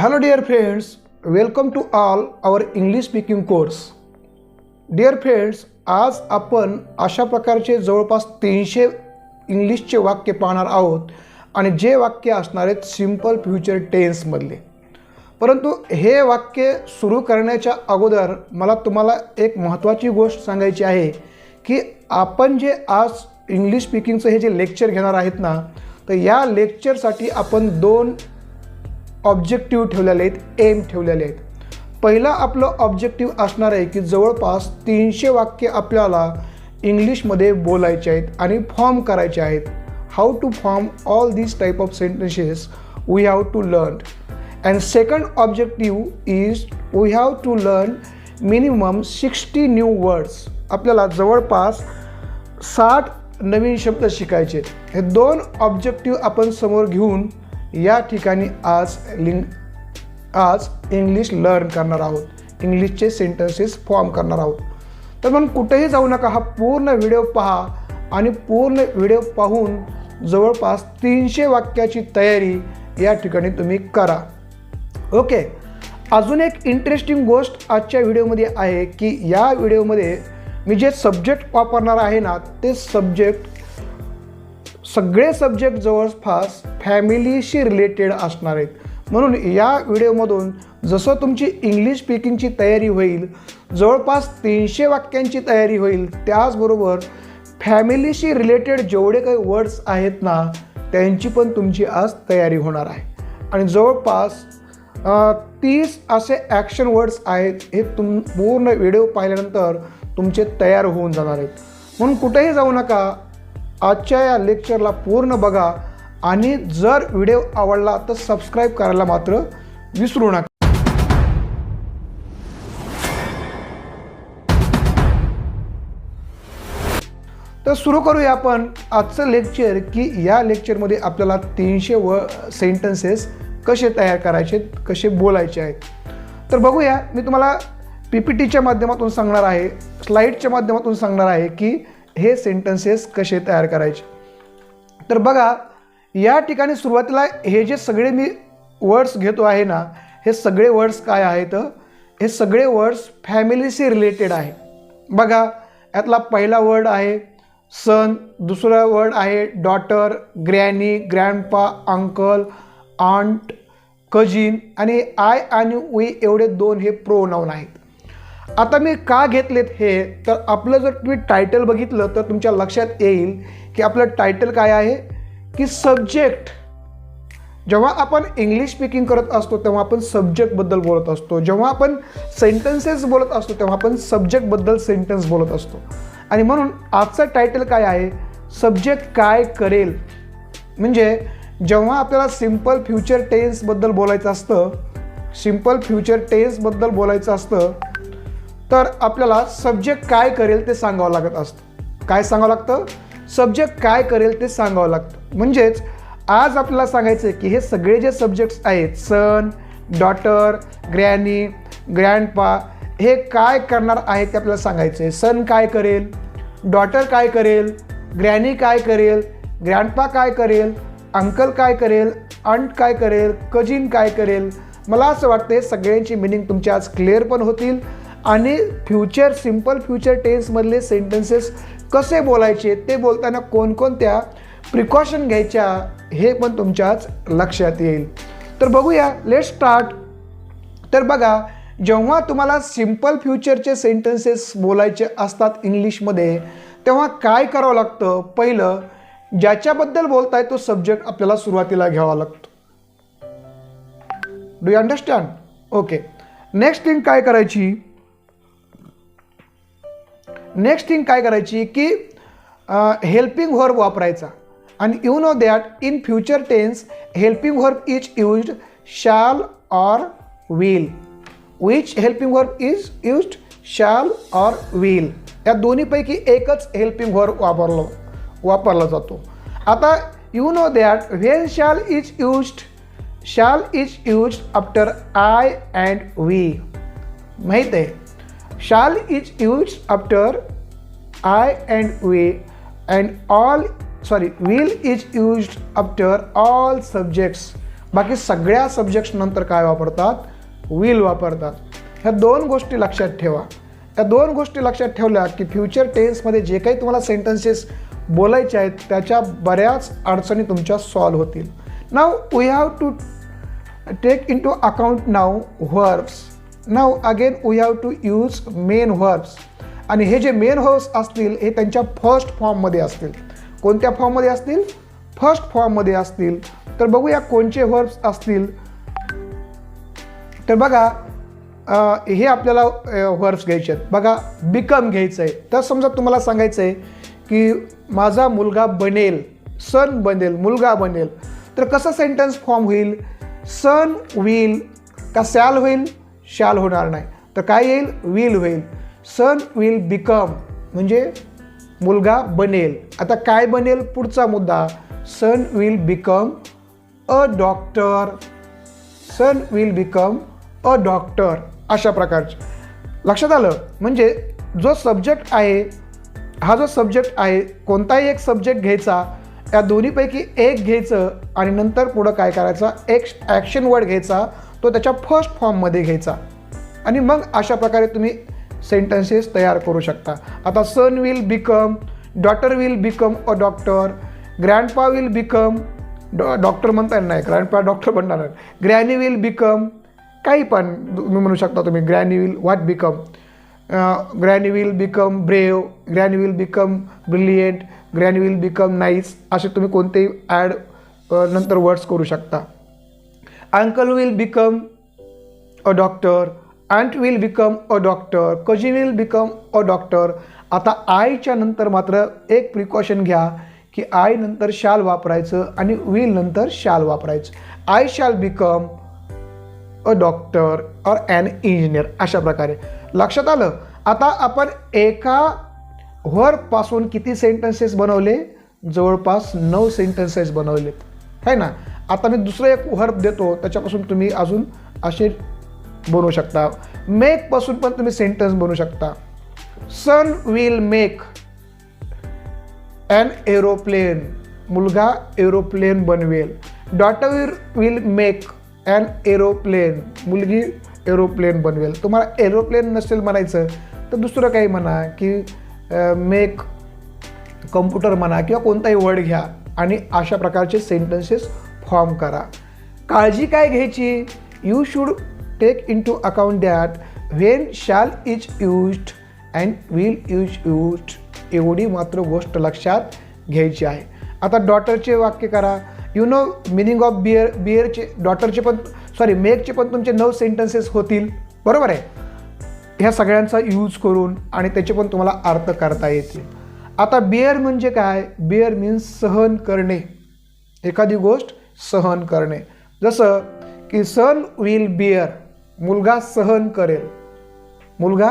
Hello, dear friends. Welcome to all our English speaking course dear friends आज आपण अशा प्रकारचे जवळपास तीनशे इंग्लिशचे वाक्य पाहणार आहोत आणि जे वाक्य असणार आहेत सिंपल फ्युचर टेन्समधले परंतु हे वाक्य सुरू करण्याच्या अगोदर मला तुम्हाला एक महत्त्वाची गोष्ट सांगायची आहे की आपण जे आज इंग्लिश स्पीकिंगचं हे जे लेक्चर घेणार आहेत ना तर या लेक्चरसाठी आपण दोन ऑब्जेक्टिव्ह ठेवलेले आहेत एम ठेवलेले आहेत. पहिला आपलं ऑब्जेक्टिव्ह असणार आहे की जवळपास तीनशे वाक्य आपल्याला इंग्लिशमध्ये बोलायचे आहेत आणि फॉर्म करायचे आहेत. How to form all these type of sentences we have to learn and second objective is we have to learn minimum sixty new words आपल्याला जवळपास साठ नवीन शब्द शिकायचे आहेत. हे दोन ऑब्जेक्टिव्ह आपण समोर घेऊन या ठिकाणी आज लिंग आज इंग्लिश लर्न करणार आहोत. इंग्लिशचे सेंटेन्सेस फॉर्म करणार आहोत. तर मग कुठेही जाऊ नका हा पूर्ण व्हिडिओ पहा आणि पूर्ण व्हिडिओ पाहून जवळपास तीनशे वाक्याची तयारी या ठिकाणी तुम्ही करा. ओके. अजून एक इंटरेस्टिंग गोष्ट आजच्या व्हिडिओमध्ये आहे की या व्हिडिओमध्ये मी जे सब्जेक्ट वापरणार आहे ना ते सब्जेक्ट सगळे सब्जेक्ट जवळपास फॅमिलीशी रिलेटेड असणार आहेत. म्हणून या व्हिडिओमधून जसं तुमची इंग्लिश स्पीकिंगची तयारी होईल जवळपास तीनशे वाक्यांची तयारी होईल त्याचबरोबर फॅमिलीशी रिलेटेड जेवढे काही वर्ड्स आहेत ना त्यांची पण तुमची आज तयारी होणार आहे. आणि जवळपास तीस असे ॲक्शन वर्ड्स आहेत हे तुम पूर्ण व्हिडिओ पाहिल्यानंतर तुमचे तयार होऊन जाणार आहेत. म्हणून कुठेही जाऊ नका आजच्या या लेक्चरला पूर्ण बघा आणि जर व्हिडिओ आवडला तर सबस्क्राईब करायला मात्र विसरू नका. तर सुरू करूया आपण आजचं लेक्चर की या लेक्चरमध्ये आपल्याला तीनशे व सेंटन्सेस कसे तयार करायचे कसे बोलायचे आहेत. तर बघूया मी तुम्हाला पी पी टीच्या माध्यमातून सांगणार आहे स्लाईडच्या माध्यमातून सांगणार आहे की हे सेंटेन्सेस कसे तयार करायचे? तर बघा या ठिकाणी सुरुवातीला हे जे सगळे मी वर्ड्स घेतो आहे ना हे सगळे वर्ड्स काय आहेत? हे सगळे वर्ड्स फॅमिलीशी रिलेटेड आहे. बघा यातला पहिला वर्ड आहे सन दुसरा वर्ड आहे daughter granny grandpa uncle aunt cousin आणि आय आणि वी एवढे दोन हे प्रो नाऊन आहेत. आता मी का घेतलेत हे तर आपलं जर तुम्ही टायटल बघितलं तर तुमच्या लक्षात येईल की आपलं टायटल काय आहे? की सब्जेक्ट जेव्हा आपण इंग्लिश स्पीकिंग करत असतो तेव्हा आपण सब्जेक्टबद्दल बोलत असतो. जेव्हा आपण सेंटेन्सेस बोलत असतो तेव्हा आपण सब्जेक्टबद्दल सेंटेन्स बोलत असतो. आणि म्हणून आजचं टायटल काय आहे? सब्जेक्ट काय करेल? म्हणजे जेव्हा आपल्याला सिंपल फ्युचर टेन्सबद्दल बोलायचं असतं सिंपल फ्युचर टेन्सबद्दल बोलायचं असतं तर आपल्याला सब्जेक्ट काय करेल ते सांगावं लागत असतं. काय सांगावं लागतं? सब्जेक्ट काय करेल ते सांगावं लागतं. म्हणजेच आज आपल्याला सांगायचं आहे की हे सगळे जे सब्जेक्ट्स आहेत सन डॉटर ग्रॅनी ग्रँडपा हे काय करणार आहे ते आपल्याला सांगायचं आहे सन काय करेल? डॉटर काय करेल? ग्रॅनी काय करेल? ग्रँडपा काय करेल? अंकल काय करेल? अंट काय करेल? कजिन काय करेल? मला असं वाटतं हे सगळ्यांची मिनिंग तुमच्या आज क्लिअर पण होतील. आणि फ्युचर सिंपल फ्युचर टेन्समधले सेंटेन्सेस कसे बोलायचे ते बोलताना कोणकोणत्या प्रिकॉशन घ्यायच्या हे पण तुमच्याच लक्षात येईल. तर बघूया लेट स्टार्ट तर बघा जेव्हा तुम्हाला सिंपल फ्युचरचे सेंटेन्सेस बोलायचे असतात इंग्लिशमध्ये तेव्हा काय करावं लागतं? पहिलं ज्याच्याबद्दल बोलताय तो सब्जेक्ट आपल्याला सुरुवातीला घ्यावा लागतो. Do you understand okay next thing काय करायची? नेक्स्ट थिंग काय करायची की हेल्पिंग व्हर्ब वापरायचा. आणि you know that in future tense helping verb is used shall or will which helping verb is used shall or will या दोन्हीपैकी एकच हेल्पिंग वर्ब वापरलं वापरला जातो. आता you know that when shall is used shall is used after I and we माहीत आहे? Shall is used after I and we and all sorry will is used after all subjects बाकी सगळ्या subjects नंतर काय वापरतात? Will वापरतात. ह्या दोन गोष्टी लक्षात ठेवा. या दोन गोष्टी लक्षात ठेवल्या की फ्युचर टेन्समध्ये जे काही तुम्हाला सेंटेन्सेस बोलायचे आहेत त्याच्या बऱ्याच अडचणी तुमच्या सॉल्व होतील. Now we have to take into account now verbs now again we have to use main verbs आणि हे जे मेन व्हर्ब्स असतील हे त्यांच्या फर्स्ट फॉर्ममध्ये असतील. कोणत्या फॉर्ममध्ये असतील? फर्स्ट फॉर्ममध्ये असतील. तर बघूया कोणचे व्हर्ब्स असतील. तर बघा हे आपल्याला व्हर्ब्स घ्यायचे आहेत. बघा बिकम घ्यायचं आहे तर समजा तुम्हाला सांगायचं आहे की माझा मुलगा बनेल सन बनेल मुलगा बनेल. तर कसं सेंटेन्स फॉर्म होईल? सन विल का सॅल होईल? शाल होणार नाही. तर काय येईल? विल होईल. सन विल बिकम म्हणजे मुलगा बनेल. आता काय बनेल? पुढचा मुद्दा. Son will become a doctor son will become a doctor अशा प्रकारचे. लक्षात आलं? म्हणजे जो सब्जेक्ट आहे हा जो सब्जेक्ट आहे कोणताही एक सब्जेक्ट घ्यायचा या दोन्हीपैकी एक घ्यायचं आणि नंतर पुढं काय करायचा? एक ॲक्शन वर्ड घ्यायचा. तो त्याच्या फर्स्ट फॉर्ममध्ये घ्यायचा. आणि मग अशा प्रकारे तुम्ही सेंटेन्सेस तयार करू शकता. आता son will become daughter will become a doctor grandpa will become doc doctor म्हणता येणार नाही ग्रँडपा डॉक्टर बनणार नाही ग्रॅनी विल बिकम काही पण तुम्ही म्हणू शकता तुम्ही. Granny will what become granny will become brave granny will become brilliant granny will become nice असे तुम्ही कोणतेही ॲड नंतर वर्ड्स करू शकता. Uncle will become a doctor aunt will become a doctor cousin will become a doctor आता आयच्या नंतर मात्र एक प्रिकॉशन घ्या की आय नंतर शाल वापरायचं आणि विल नंतर शाल वापरायचं. I shall become a doctor और ॲन इंजिनियर अशा प्रकारे. लक्षात आलं? आता आपण एका वरपासून किती सेंटेन्सेस बनवले? जवळपास नऊ सेंटेन्सेस बनवलेत है ना? आता मी दुसरं एक हर्ब देतो त्याच्यापासून तुम्ही अजून असे बनवू शकता. मेकपासून पण तुम्ही सेंटेन्स बनवू शकता. Son will make and aeroplane मुलगा एरोप्लेन बनवेल. Daughter will make and aeroplane मुलगी एरोप्लेन बनवेल. तुम्हाला एरोप्लेन नसेल म्हणायचं तर दुसरं काही म्हणा की मेक कम्प्युटर म्हणा किंवा कोणताही वर्ड घ्या आणि अशा प्रकारचे सेंटेन्सेस फॉर्म करा. काळजी काय घ्यायची? You should take into account that when shall is used and will use used एवढी मात्र गोष्ट लक्षात घ्यायची आहे. आता डॉटरचे वाक्य करा. You know meaning of bear बिअरचे डॉटरचे पण सॉरी मेकचे पण तुमचे नऊ सेंटेन्सेस होतील. बरोबर आहे? ह्या सगळ्यांचा यूज करून आणि त्याचे पण तुम्हाला अर्थ करता येतील. आता बिअर म्हणजे काय? बिअर मीन्स सहन करणे. एखादी गोष्ट सहन करणे. जसं की सन विल बिअर मुलगा सहन करेल. मुलगा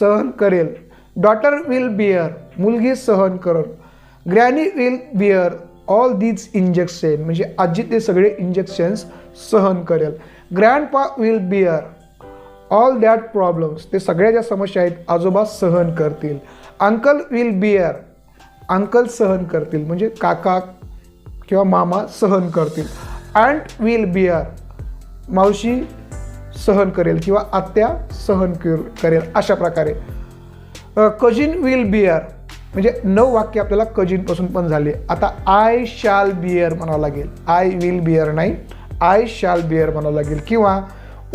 सहन करेल. डॉटर विल बिअर मुलगी सहन करेल. Granny will bear all these injection म्हणजे आजी ते सगळे इंजेक्शन्स सहन करेल. Grandpa will bear all that problems ते सगळ्या ज्या समस्या आहेत आजोबा सहन करतील. अंकल विल बिअर अंकल सहन करतील. म्हणजे काका किंवा मामा सहन करतील. अँट विल बिअर मावशी सहन करेल किंवा आत्या सहन कर- करेल अशा प्रकारे. कजिन विल बिअर म्हणजे नऊ वाक्य आपल्याला कजिनपासून पण झाले. आता आय शाल बिअर म्हणावं लागेल. आय विल बिअर नाही. आय शाल बिअर म्हणावं लागेल. किंवा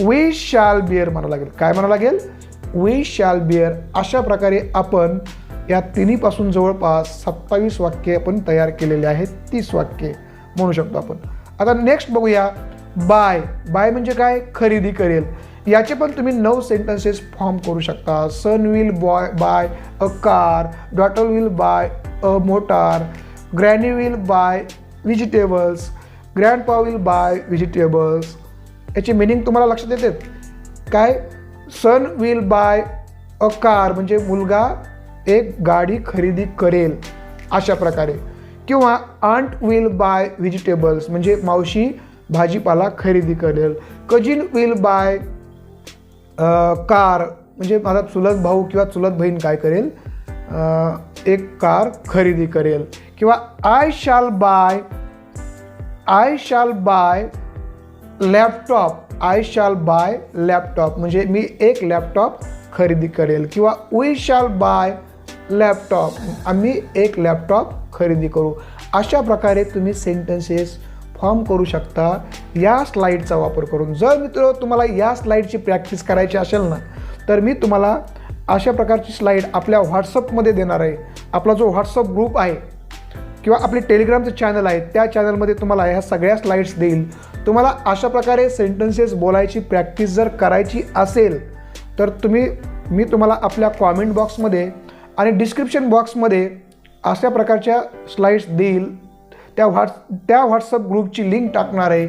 वी शाल बिअर म्हणावं लागेल. काय म्हणावं लागेल? वी शाल बिअर अशा प्रकारे आपण या तिन्हीपासून जवळपास सत्तावीस वाक्ये आपण तयार केलेले आहेत तीस वाक्ये म्हणू शकतो आपण. आता नेक्स्ट बघूया बाय बाय म्हणजे काय? खरेदी करेल. याचे पण तुम्ही नऊ सेंटेन्सेस फॉर्म करू शकता. Son will boy buy a car daughter will buy a motor granny will buy vegetables grandpa will buy vegetables याची मिनिंग तुम्हाला लक्षात येते? काय? Son will buy a car म्हणजे मुलगा एक गाडी खरेदी करेल अशा प्रकारे. किंवा आंट विल बाय व्हेजिटेबल्स म्हणजे मावशी भाजीपाला खरेदी करेल. कजिन विल बाय कार म्हणजे माझा चुलत भाऊ किंवा चुलत बहीण काय करेल? एक कार खरेदी करेल. किंवा I shall buy I shall buy laptop I shall buy laptop म्हणजे मी एक लॅपटॉप खरेदी करेल. किंवा वी शाल बाय लॅपटॉप आम्ही एक लॅपटॉप खरेदी करू. अशा प्रकारे तुम्ही सेंटेन्सेस फॉर्म करू शकता. या स्लाईडचा वापर करून. जर मित्र तुम्हाला या स्लाईडची प्रॅक्टिस करायची असेल ना तर मी तुम्हाला अशा प्रकारची स्लाईड आपल्या व्हॉट्सअपमध्ये देणार आहे. आपला जो व्हॉट्सअप ग्रुप आहे किंवा आपले टेलिग्रामचं चॅनल आहे त्या चॅनलमध्ये तुम्हाला ह्या सगळ्या स्लाईड्स देईल. तुम्हाला अशा प्रकारे सेंटेन्सेस बोलायची प्रॅक्टिस जर करायची असेल तर तुम्ही मी तुम्हाला आपल्या कॉमेंट बॉक्समध्ये आणि डिस्क्रिप्शन बॉक्समध्ये अशा प्रकारच्या स्लाईड्स देईल. त्या व्हॉट्स त्या व्हॉट्सअप ग्रुपची लिंक टाकणार आहे.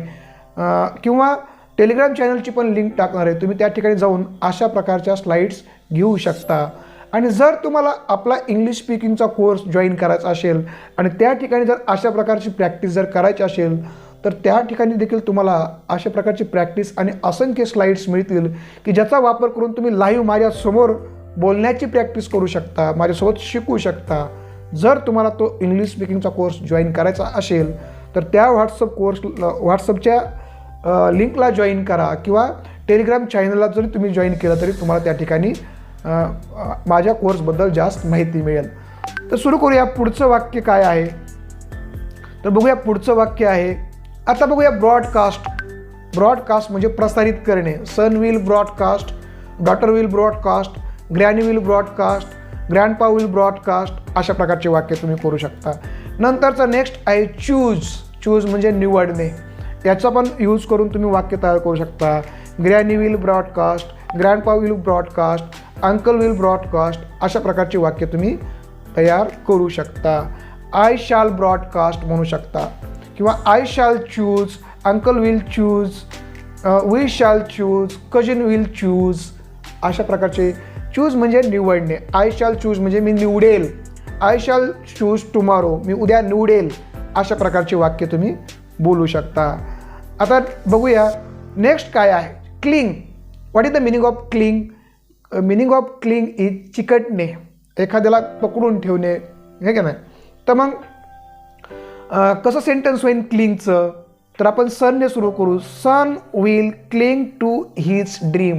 किंवा टेलिग्राम चॅनलची पण लिंक टाकणार आहे. तुम्ही त्या ठिकाणी जाऊन अशा प्रकारच्या स्लाईड्स घेऊ शकता. आणि जर तुम्हाला आपला इंग्लिश स्पीकिंगचा कोर्स जॉईन करायचा असेल आणि त्या ठिकाणी जर अशा प्रकारची प्रॅक्टिस जर करायची असेल तर त्या ठिकाणी देखील तुम्हाला अशा प्रकारची प्रॅक्टिस आणि असंख्य स्लाईड्स मिळतील की ज्याचा वापर करून तुम्ही लाईव्ह माझ्यासमोर बोलण्याची प्रॅक्टिस करू शकता माझ्यासोबत शिकू शकता. जर तुम्हाला तो इंग्लिश स्पीकिंगचा कोर्स जॉईन करायचा असेल तर त्या व्हॉट्सअप कोर्स व्हॉट्सअपच्या लिंकला जॉईन करा किंवा टेलिग्राम चॅनलला जरी तुम्ही जॉईन केलं तरी तुम्हाला त्या ठिकाणी माझ्या कोर्सबद्दल जास्त माहिती मिळेल. तर सुरू करूया. पुढचं वाक्य काय आहे? तर बघूया पुढचं वाक्य आहे. आता बघूया ब्रॉडकास्ट ब्रॉडकास्ट म्हणजे प्रसारित करणे. Son will broadcast daughter will broadcast granny will broadcast grandpa will broadcast अशा प्रकारचे वाक्य तुम्ही करू शकता. नंतरचं नेक्स्ट आहे चूज चूज म्हणजे निवडणे. याचा पण यूज करून तुम्ही वाक्य तयार करू शकता. Granny will broadcast grandpa will broadcast uncle will broadcast अशा प्रकारची वाक्य तुम्ही तयार करू शकता. आय शाल ब्रॉडकास्ट म्हणू शकता. किंवा I shall choose uncle will choose we shall choose cousin will choose अशा प्रकारचे चूज म्हणजे निवडणे. आय शाल चूज म्हणजे मी निवडेल. आय शाल चूज टुमारो मी उद्या निवडेल. अशा प्रकारचे वाक्य तुम्ही बोलू शकता. आता बघूया नेक्स्ट काय आहे? Cling what is the meaning of cling meaning of cling is चिकटणे. एखाद्याला पकडून ठेवणे. हे का नाही? तर मग कसं सेंटेन्स होईल क्लिंगचं तर आपण सनने सुरू करू. Son will cling to his dream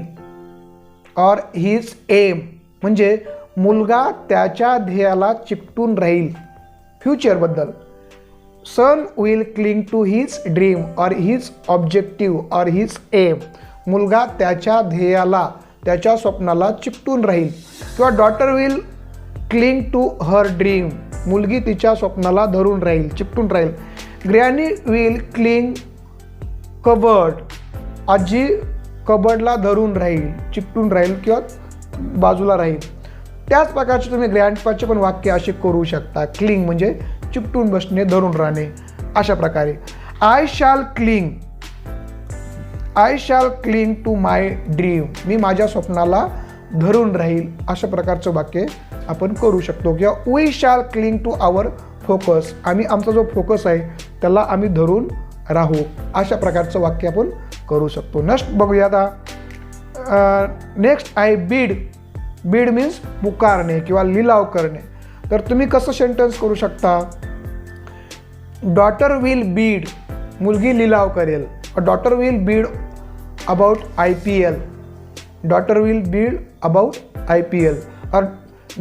or his aim म्हणजे मुलगा त्याच्या ध्येयाला चिकटून राहील. फ्युचरबद्दल son will cling to his dream or his objective or his aim मुलगा त्याच्या ध्येयाला त्याच्या स्वप्नाला चिकटून राहील. किंवा daughter will cling to her dream मुलगी तिच्या स्वप्नाला धरून राहील चिकटून राहील. ग्रॅनी विल क्लिंग कवर्ड आजी कबर्डला धरून राहील चिकटून राहील किंवा बाजूला राहील. त्याच प्रकारचे तुम्ही ग्रँडपाचे पण वाक्य असे करू शकता. क्लिंग म्हणजे चिपटून बसणे धरून राहणे. अशा प्रकारे. I shall cling I shall cling to my dream मी माझ्या स्वप्नाला धरून राहील. अशा प्रकारचं वाक्य आपण करू शकतो. किंवा we shall cling to our focus आम्ही आमचा जो फोकस आहे त्याला आम्ही धरून राहू. अशा प्रकारचं वाक्य आपण करू शकतो. नेक्स्ट बघूया आता. नेक्स्ट आहे बीड बीड मीन्स पुकारणे किंवा लिलाव करणे. तर तुम्ही कसं सेंटेन्स करू शकता? डॉटर विल बीड मुलगी लिलाव करेल. Daughter will bid about I P L daughter will bid about I P L और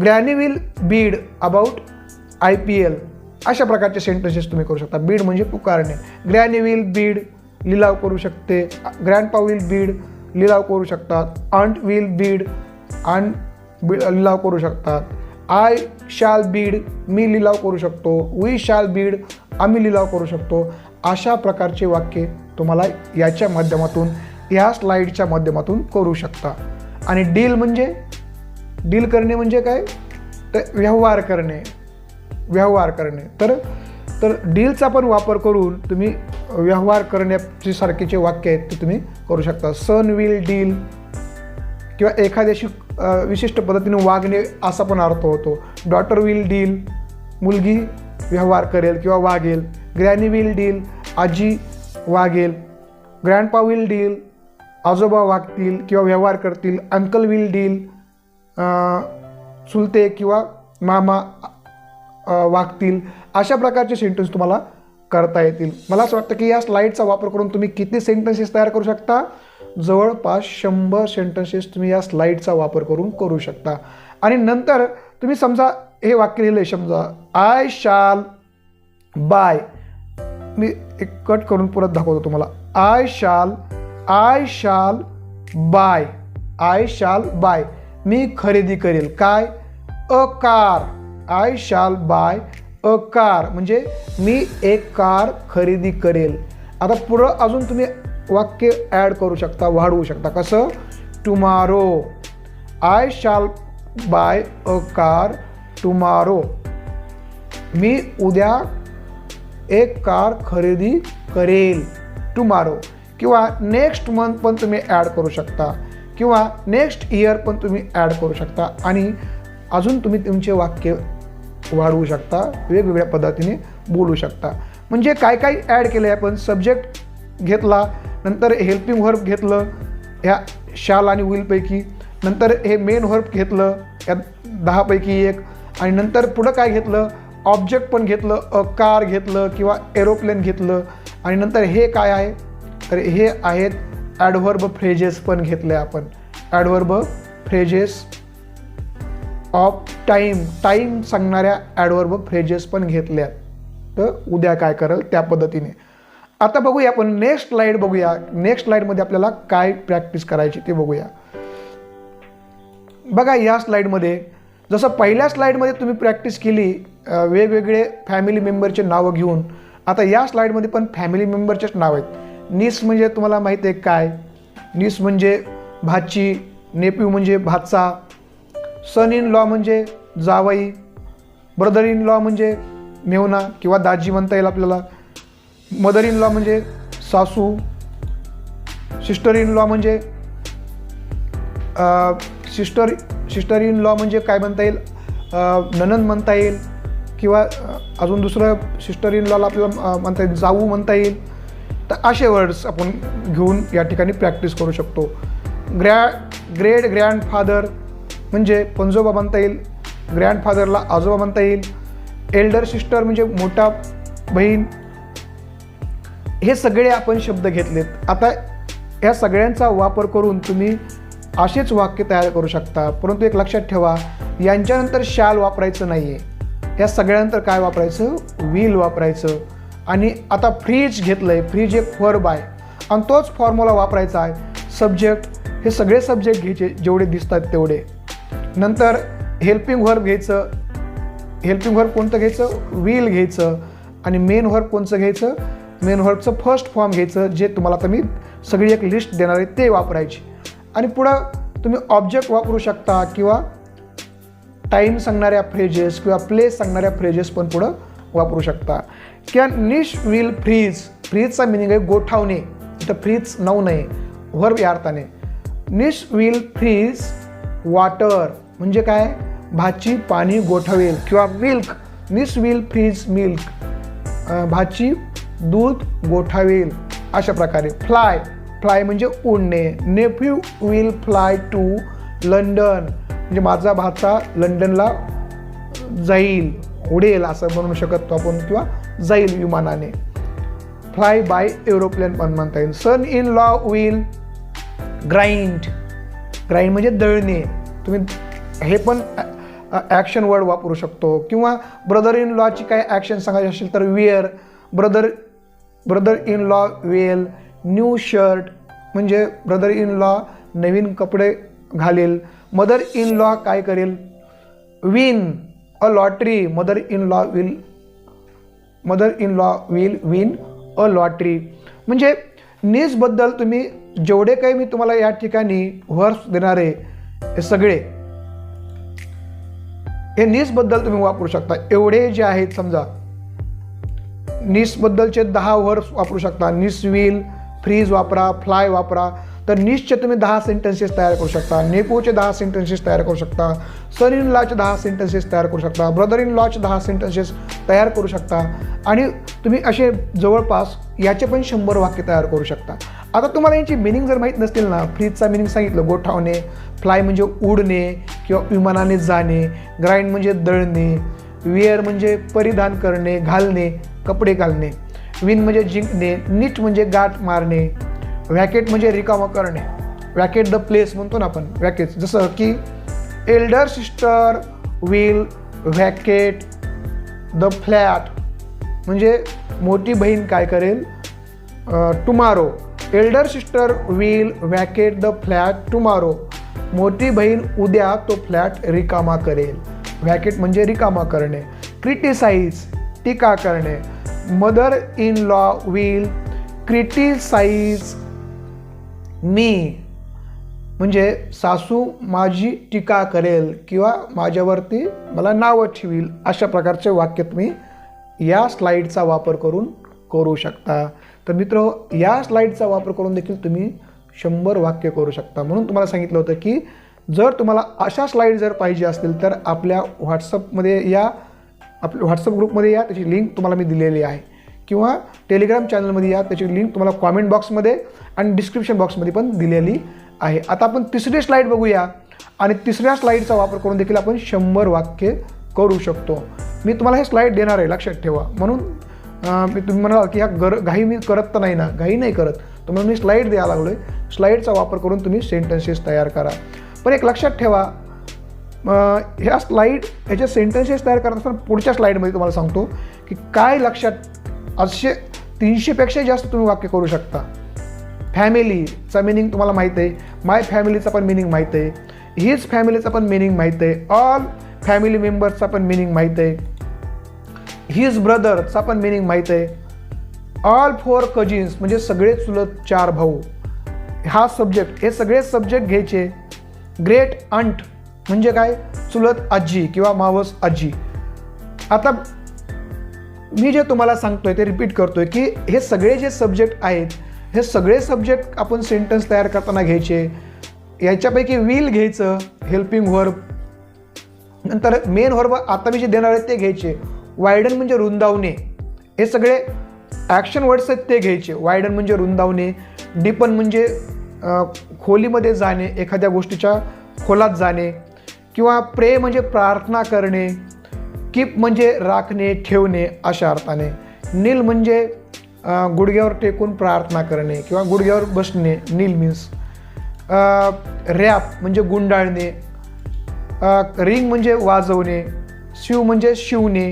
granny will bid about I P L अशा प्रकारचे सेंटेन्सेस तुम्ही करू शकता. बीड म्हणजे पुकारणे. ग्रॅनी विल बीड लिलाव करू शकते. ग्रँडपा विल बीड लिलाव करू शकतात. अंट विल बीड अंट बी लिलाव करू शकतात. आय शाल बीड मी लिलाव करू शकतो. वी शाल बीड आम्ही लिलाव करू शकतो. अशा प्रकारचे वाक्य तुम्हाला याच्या माध्यमातून या स्लाईडच्या माध्यमातून करू शकता. आणि डील म्हणजे डील करणे म्हणजे काय? तर व्यवहार करणे. व्यवहार करणे. तर तर डीलचा पण वापर करून तुम्ही व्यवहार करण्याची सारखीचे वाक्य आहेत ते तुम्ही करू शकता. सन विल डील किंवा एखाद्याशी विशिष्ट पद्धतीने वागणे असा पण अर्थ होतो. डॉटर विल डील मुलगी व्यवहार करेल किंवा वागेल. ग्रॅनी विल डील आजी वागेल. ग्रँडपा विल डील आजोबा वागतील किंवा व्यवहार करतील. अंकल विल डील चुलते किंवा मामा वागतील. अशा प्रकारचे सेंटेन्स तुम्हाला करता येतील. मला असं वाटतं की या स्लाईडचा वापर करून तुम्ही किती सेंटेन्सेस तयार करू शकता? जवळपास शंभर सेंटेन्सेस तुम्ही या स्लाईडचा वापर करून करू शकता. आणि नंतर तुम्ही समजा हे वाक्य लिहिलं आहे समजा आय शाल बाय मी एक कट करून परत दाखवतो तुम्हाला. I shall I shall buy I shall buy मी खरेदी करेल. काय? A car. I shall buy a car म्हणजे मी एक कार खरेदी करेल. आता पुढं अजून तुम्ही वाक्य ॲड करू शकता वाढवू शकता. कसं? Tomorrow I shall buy a car tomorrow मी उद्या एक कार खरेदी करेल टुमारो किंवा नेक्स्ट मंथ पण तुम्ही ॲड करू शकता. किंवा नेक्स्ट इयर पण तुम्ही ॲड करू शकता. आणि अजून तुम्ही तुमचे वाक्य वाढवू शकता वेगवेगळ्या पद्धतीने बोलू शकता. म्हणजे काय काय ॲड केलं आहे आपण? सब्जेक्ट घेतला नंतर हेल्पिंग व्हर्ब घेतलं ह्या शाल आणि विलपैकी नंतर हे मेन वर्ब घेतलं या दहापैकी एक आणि नंतर पुढं काय घेतलं? ऑब्जेक्ट पण घेतलं अ कार घेतलं किंवा एरोप्लेन घेतलं आणि नंतर हे काय आहे? तर हे आहेत ॲडव्हर्ब फ्रेजेस पण घेतले आपण. Adverb phrases of time time सांगणाऱ्या ॲडवर्ब फ्रेजेस पण घेतल्या तर उद्या काय करेल? त्या पद्धतीने. आता बघूया आपण नेक्स्ट स्लाईड बघूया. नेक्स्ट स्लाईडमध्ये आपल्याला काय प्रॅक्टिस करायची ते बघूया. बघा या स्लाईडमध्ये जसं पहिल्या स्लाईडमध्ये तुम्ही प्रॅक्टिस केली वेगवेगळे फॅमिली मेंबरचे नावं घेऊन आता या स्लाईडमध्ये पण फॅमिली मेंबरचेच नाव आहेत. निस म्हणजे तुम्हाला माहिती आहे काय? निस म्हणजे भाची नेप्यू म्हणजे भाचा सन इन लॉ म्हणजे जावई ब्रदर इन लॉ म्हणजे मेवना किंवा दाजी म्हणता येईल आपल्याला. मदर इन लॉ म्हणजे सासू सिस्टर इन लॉ म्हणजे सिस्टर सिस्टर इन लॉ म्हणजे काय म्हणता येईल? ननंद म्हणता येईल किंवा अजून दुसरं सिस्टर इन लॉला आपल्याला म्हणता येईल जाऊ म्हणता येईल. तर असे वर्ड्स आपण घेऊन या ठिकाणी प्रॅक्टिस करू शकतो. ग्रॅ ग्रेट ग्रँडफादर म्हणजे पंजोबा म्हणता येईल ग्रँडफादरला आजोबा म्हणता येईल एल्डर सिस्टर म्हणजे मोठा बहीण हे सगळे आपण शब्द घेतलेत. आता ह्या सगळ्यांचा वापर करून तुम्ही असेच वाक्य तयार करू शकता. परंतु एक लक्षात ठेवा यांच्यानंतर शाल वापरायचं नाही आहे या सगळ्यानंतर काय वापरायचं? व्हील वापरायचं. आणि आता फ्रीज घेतलं आहे फ्रीज एक वर्ब आहे. आणि तोच फॉर्म्युला वापरायचा आहे. सब्जेक्ट हे सगळे सब्जेक्ट घ्यायचे जेवढे दिसतात तेवढे. नंतर हेल्पिंग व्हर्ब घ्यायचं. हेल्पिंग व्हर्ब कोणतं घ्यायचं? व्हील घ्यायचं. आणि मेन व्हर्ब कोणचं घ्यायचं? मेन व्हर्बचं फर्स्ट फॉर्म घ्यायचं जे तुम्हाला आता मी सगळी एक लिस्ट देणार आहे ते वापरायची. आणि पुढं तुम्ही ऑब्जेक्ट वापरू शकता किंवा टाईम सांगणाऱ्या फ्रेजेस किंवा प्लेस सांगणाऱ्या फ्रेजेस पण पुढं वापरू शकता. किंवा निश विल फ्रीज फ्रीजचा मिनिंग आहे गोठावणे. इथं फ्रीज नऊ नाही. व्हर्ब या अर्थाने. निश विल फ्रीज वॉटर म्हणजे काय? भाची पाणी गोठवेल किंवा milk miss will freeze milk भाची दूध गोठावेल. अशा प्रकारे. फ्लाय फ्लाय म्हणजे उडणे. Nephew will fly to London म्हणजे माझा भाचा लंडनला जाईल. उडेल असं म्हणू शकतो आपण किंवा जाईल विमानाने. फ्लाय बाय एरोप्लेन पण म्हणता येईल. Son in law will grind grind म्हणजे दळणे. तुम्ही हे पण ॲक्शन वर्ड वापरू शकतो. किंवा ब्रदर इन लॉची काय ॲक्शन सांगायची असेल तर wear brother brother in law will new shirt म्हणजे ब्रदर इन लॉ नवीन कपडे घालेल मदर इन लॉ काय करेल? Win a lottery mother in law will mother in law will win a lottery म्हणजे नीजबद्दल तुम्ही जेवढे काही मी तुम्हाला या ठिकाणी वर्स देणारे हे सगळे हे नीसबद्दल तुम्ही वापरू शकता. एवढे जे आहेत समजा नीसबद्दलचे दहा वर्ड्स वापरू शकता. नीस विल फ्रीज वापरा फ्लाय वापरा. तर नीसचे तुम्ही दहा सेंटेन्सेस तयार करू शकता. नेपोचे दहा सेंटेन्सेस तयार करू शकता. सन इन लॉचे दहा सेंटेन्सेस तयार करू शकता. ब्रदर इन लॉचे दहा सेंटेन्सेस तयार करू शकता. आणि तुम्ही असे जवळपास याचे पण शंभर वाक्य तयार करू शकता. आता तुम्हाला यांची मिनिंग जर माहीत नसतील ना फ्रीजचा मिनिंग सांगितलं गोठावणे फ्लाय म्हणजे उडणे किंवा विमानाने जाणे ग्राइंड म्हणजे दळणे विअर म्हणजे परिधान करणे घालणे कपडे घालणे विन म्हणजे जिंकणे नीट म्हणजे गाठ मारणे व्हॅकेट म्हणजे रिकामा करणे. व्हॅकेट द प्लेस म्हणतो ना आपण व्हॅकेट जसं की elder sister will vacate the flat म्हणजे मोठी बहीण काय करेल? Tomorrow elder sister will vacate the flat tomorrow. मोठी बहीण उद्या तो फ्लॅट रिकामा करेल. व्हॅकेट म्हणजे रिकामा करणे. क्रिटिसाइज टीका करणे. Mother in law will criticise me. म्हणजे सासू माझी टीका करेल किंवा माझ्यावरती मला नावं ठेवील अशा प्रकारचे वाक्य तुम्ही या स्लाईडचा वापर करून करू शकता. तर मित्र या स्लाईडचा वापर करून देखील तुम्ही शंभर वाक्य करू शकता. म्हणून तुम्हाला सांगितलं होतं की जर तुम्हाला अशा स्लाईड जर पाहिजे असतील तर आपल्या व्हॉट्सअपमध्ये या आपल्या व्हॉट्सअप ग्रुपमध्ये या त्याची लिंक तुम्हाला मी दिलेली आहे. किंवा टेलिग्राम चॅनलमध्ये या त्याची लिंक तुम्हाला कॉमेंट बॉक्समध्ये आणि डिस्क्रिप्शन बॉक्समध्ये पण दिलेली आहे. आता आपण तिसरी स्लाईड बघूया. आणि तिसऱ्या स्लाईडचा वापर करून देखील आपण शंभर वाक्य करू शकतो. मी तुम्हाला हे स्लाईड देणार आहे लक्षात ठेवा. म्हणून तुम्ही म्हणाल की ह्या गर घाई मी करत तर नाही ना घाई नाही करत. तुम्हाला मी स्लाईड द्यायला लागलो आहे स्लाईडचा वापर करून तुम्ही सेंटेन्सेस तयार करा. पण एक लक्षात ठेवा ह्या स्लाईड ह्याच्या सेंटेन्सेस तयार करत असताना पुढच्या स्लाईडमध्ये तुम्हाला सांगतो की काय लक्षात असे तीनशेपेक्षा जास्त तुम्ही वाक्य करू शकता. फॅमिलीचा मिनिंग तुम्हाला माहीत आहे. माय फॅमिलीचा पण मिनिंग माहीत आहे. हीच फॅमिलीचा पण मिनिंग माहीत आहे. ऑल फॅमिली मेंबर्सचा पण मिनिंग माहीत आहे. हिज ब्रदरचा पण मिनिंग माहीत आहे. ऑल फोर कजिन्स म्हणजे सगळे चुलत चार भाऊ. हा सब्जेक्ट हे सगळे सब्जेक्ट घ्यायचे. ग्रेट अंट म्हणजे काय? चुलत आजी किंवा मावस आजी. आता मी जे तुम्हाला सांगतोय ते रिपीट करतोय की हे सगळे जे सब्जेक्ट आहेत हे सगळे सब्जेक्ट आपण सेंटेन्स तयार करताना घ्यायचे. याच्यापैकी विल घ्यायचं हेल्पिंग वर्ब नंतर मेन वर्ब आता मी जे देणार आहे ते घ्यायचे. वायडन म्हणजे रुंदावणे. हे सगळे ॲक्शन वर्ड्स आहेत ते घ्यायचे. वायडन म्हणजे रुंदावणे डिपन म्हणजे खोलीमध्ये जाणे एखाद्या गोष्टीच्या खोलात जाणे किंवा प्रे म्हणजे प्रार्थना करणे कीप म्हणजे राखणे ठेवणे अशा अर्थाने. नील म्हणजे गुडघ्यावर टेकून प्रार्थना करणे किंवा गुडघ्यावर बसणे. नील मीन्स रॅप म्हणजे गुंडाळणे रिंग म्हणजे वाजवणे शिव म्हणजे शिवणे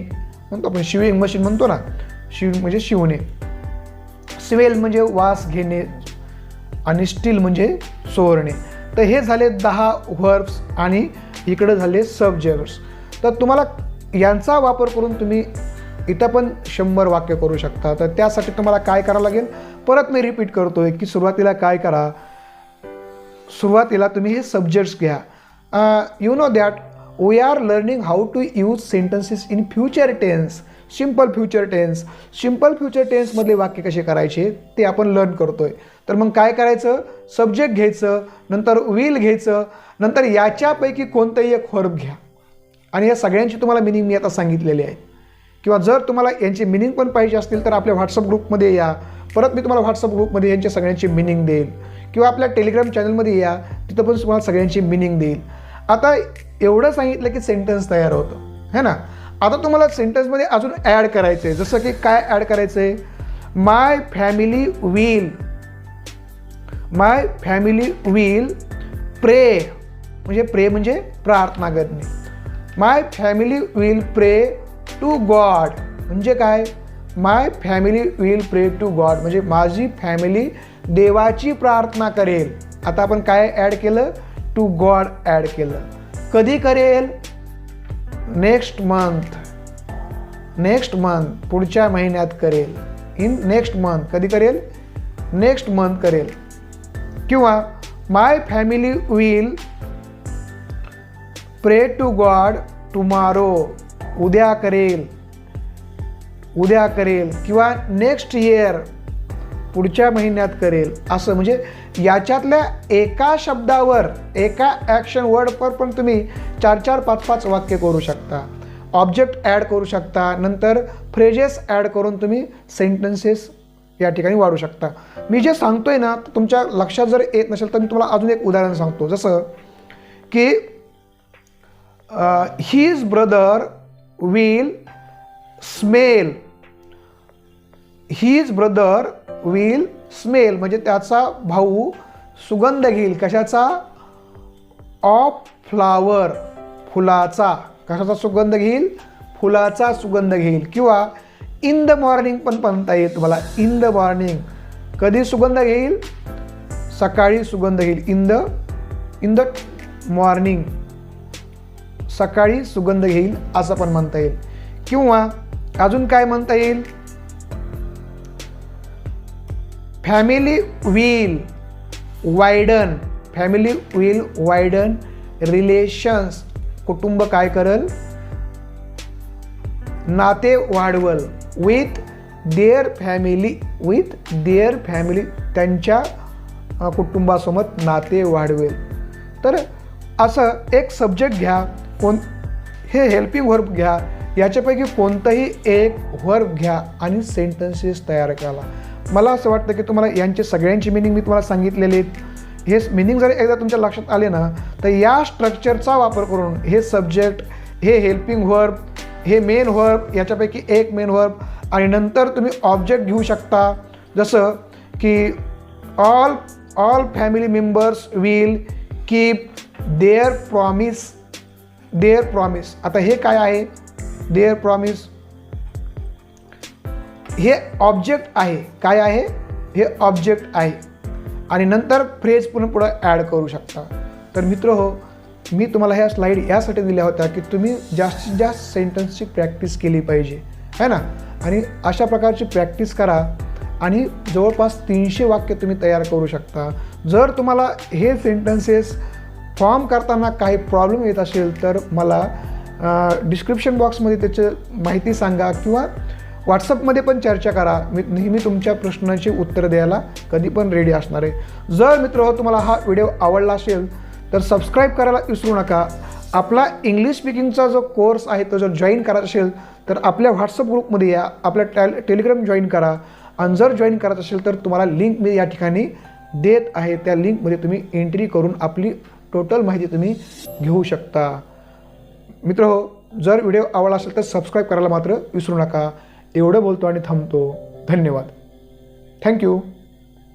म्हणतो आपण शिविंग मशीन म्हणतो ना शिव म्हणजे शिवणे. स्वेल म्हणजे वास घेणे आणि स्टील म्हणजे चोरणे. तर हे झाले दहा व्हर्ब्स आणि इकडं झाले सबजेक्ट्स तर तुम्हाला यांचा वापर करून तुम्ही इथं पण शंभर वाक्य करू शकता. तर त्यासाठी तुम्हाला काय करावं लागेल? परत मी रिपीट करतोय की सुरुवातीला काय करा? सुरुवातीला तुम्ही हे सब्जेक्ट्स घ्या. You know that we are learning how to use sentences in future tense simple future tense simple future टेन्समधले वाक्य कसे करायचे ते आपण लर्न करतोय. तर मग काय करायचं? सब्जेक्ट घ्यायचं नंतर विल घ्यायचं नंतर याच्यापैकी कोणतंही एक वर्ब घ्या. आणि या सगळ्यांची तुम्हाला मिनिंग मी आता सांगितलेली आहे. किंवा जर तुम्हाला यांची मिनिंग पण पाहिजे असतील तर आपल्या व्हॉट्सअप ग्रुपमध्ये या. परत मी तुम्हाला व्हॉट्सअप ग्रुपमध्ये यांच्या सगळ्यांची मिनिंग देईल. किंवा आपल्या टेलिग्राम चॅनलमध्ये या तिथं पण तुम्हाला सगळ्यांची मिनिंग देईल. आता एवढं सांगितलं की सेंटेन्स तयार होतं. है ना? आता तुम्हाला सेंटेन्समध्ये अजून ॲड करायचं आहे जसं की काय ॲड करायचं आहे my family will my family will pray म्हणजे प्रे म्हणजे प्रार्थना करणे. My family will pray to God म्हणजे काय? My family will pray to God म्हणजे माझी फॅमिली देवाची प्रार्थना करेल. आता आपण काय ॲड केलं? टू गॉड ॲड केलं. कधी करेल? नेक्स्ट मंथ नेक्स्ट मंथ पुढच्या महिन्यात करेल. इन नेक्स्ट मंथ कधी करेल? नेक्स्ट मंथ करेल. किंवा my family will pray to God tomorrow उद्या करेल. उद्या करेल. किंवा नेक्स्ट इयर पुढच्या महिन्यात करेल. असं म्हणजे याच्यातल्या एका शब्दावर एका ॲक्शन वर्डवर पण तुम्ही चार चार पाच पाच वाक्य करू शकता. ऑब्जेक्ट ॲड करू शकता. नंतर फ्रेजेस ॲड करून तुम्ही सेंटेन्सेस या ठिकाणी वाढू शकता. मी जे सांगतोय ना तुमच्या लक्षात जर येत नसेल तर मी तुम्हाला अजून एक उदाहरण सांगतो. जसं की his brother will smell his brother will smell म्हणजे त्याचा भाऊ सुगंध घेईल. कशाचा? Of flower. फुलाचा. कशाचा सुगंध घेईल? फुलाचा सुगंध घेईल. किंवा इन द मॉर्निंग पण म्हणता येईल तुम्हाला. In the morning. कधी सुगंध घेईल? सकाळी सुगंध घेईल. In the in the morning. सकाळी सुगंध घेईल असं पण म्हणता येईल. किंवा अजून काय म्हणता येईल? Family will widen family will widen relations कुटुंब काय करल? नाते Wadhwal. With their family with their family त्यांच्या कुटुंबासोबत नाते वाढवेल. तर असं एक सब्जेक्ट घ्या. कोण हे हेल्पिंग वर्ब घ्या. याच्यापैकी कोणतंही एक वर्ब घ्या आणि सेंटेन्सेस तयार करा. मला असं वाटतं की तुम्हाला यांचे सगळ्यांची मिनिंग मी तुम्हाला सांगितलेले आहेत. हे मिनिंग जर एकदा तुमच्या लक्षात आले ना तर या स्ट्रक्चरचा वापर करून हे सब्जेक्ट हे हेल्पिंग वर्ब हे मेन वर्ब याच्यापैकी एक मेन वर्ब आणि नंतर तुम्ही ऑब्जेक्ट घेऊ शकता. जसं की all all family members will keep their promise their promise आता हे काय आहे? देअर प्रॉमिस हे ऑब्जेक्ट आहे. काय आहे? हे ऑब्जेक्ट आहे. आणि नंतर फ्रेज पुन्हा पुढं ॲड करू शकता. तर मित्र हो मी तुम्हाला ह्या स्लाईड यासाठी दिल्या होत्या की तुम्ही जास्तीत जास्त सेंटन्सची प्रॅक्टिस केली पाहिजे. है ना? आणि अशा प्रकारची प्रॅक्टिस करा आणि जवळपास तीनशे वाक्य तुम्ही तयार करू शकता. जर तुम्हाला हे सेंटन्सेस फॉर्म करताना काही प्रॉब्लेम येत असेल तर मला डिस्क्रिप्शन बॉक्समध्ये त्याची माहिती सांगा किंवा व्हॉट्सअपमध्ये पण चर्चा करा. मी नेहमी तुमच्या प्रश्नांची उत्तर द्यायला कधी पण रेडी असणार आहे. जर मित्र हो, तुम्हाला हा व्हिडिओ आवडला असेल तर सबस्क्राईब करायला विसरू नका. आपला इंग्लिश स्पीकिंगचा जो कोर्स आहे तो जर जॉईन करायचा असेल तर आपल्या व्हॉट्सअप ग्रुपमध्ये या आपल्या टॅल टेलिग्राम जॉईन करा. आणि जर जॉईन करायचं असेल तर तुम्हाला लिंक मी या ठिकाणी देत आहे. त्या लिंकमध्ये तुम्ही एंट्री करून आपली टोटल माहिती तुम्ही घेऊ शकता. मित्र हो जर व्हिडिओ आवडला असेल तर सबस्क्राईब करायला मात्र विसरू नका. एवढं बोलतो आणि थांबतो. धन्यवाद. थँक्यू